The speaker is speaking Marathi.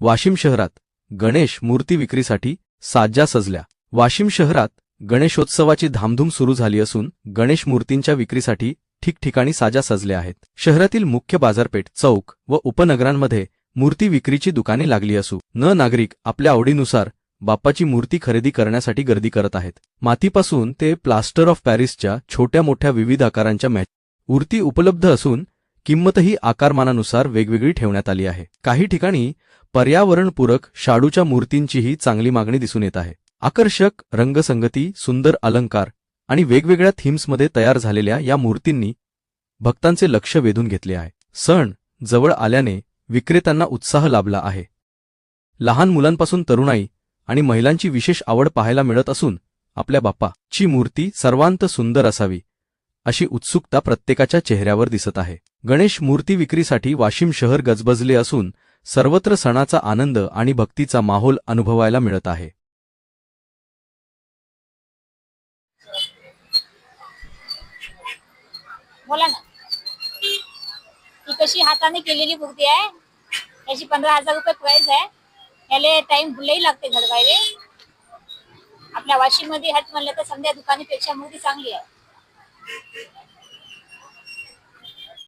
वाशिम शहरात गणेश मूर्ती विक्रीसाठी साज्या सजल्या. वाशिम शहरात गणेशोत्सवाची धामधूम सुरू झाली असून गणेश मूर्तींच्या विक्रीसाठी ठिकठिकाणी साजा सजल्या आहेत. शहरातील मुख्य बाजारपेठ चौक व उपनगरांमध्ये मूर्ती विक्रीची दुकाने लागली असू न नागरिक आपल्या आवडीनुसार बाप्पाची मूर्ती खरेदी करण्यासाठी गर्दी करत आहेत. मातीपासून ते प्लास्टर ऑफ पॅरिसच्या छोट्या मोठ्या विविध आकारांच्या मॅच मूर्ती उपलब्ध असून किंमतही आकारमानानुसार वेगवेगळी ठेवण्यात आली आहे. काही ठिकाणी पर्यावरणपूरक शाडूच्या मूर्तींचीही चांगली मागणी दिसून येत आहे. आकर्षक रंगसंगती सुंदर अलंकार आणि वेगवेगळ्या थीम्समध्ये तयार झालेल्या या मूर्तींनी भक्तांचे लक्ष वेधून घेतले आहे. सण जवळ आल्याने विक्रेत्यांना उत्साह लाभला आहे. लहान मुलांपासून तरुणाई आणि महिलांची विशेष आवड पाहायला मिळत असून आपल्या बाप्पाची मूर्ती सर्वांत सुंदर असावी अशी उत्सुकता प्रत्येकाच्या चेहऱ्यावर दिसत आहे. गणेश मूर्ती विक्रीसाठी वाशिम शहर गजबजले असून सर्वत्र सणाचा आनंद आणि भक्तीचा माहोल अनुभवायला मिळत आहे. बोला ना. ही कशी हाताने केलेली मूर्ती आहे? याची पंधरा हजार रुपये प्राइस आहे. याला टाइम लई लागते घडवायले. आपल्या वाशिममध्ये हट म्हणलं तर समजा दुकानीपेक्षा मूर्ती चांगली आहे.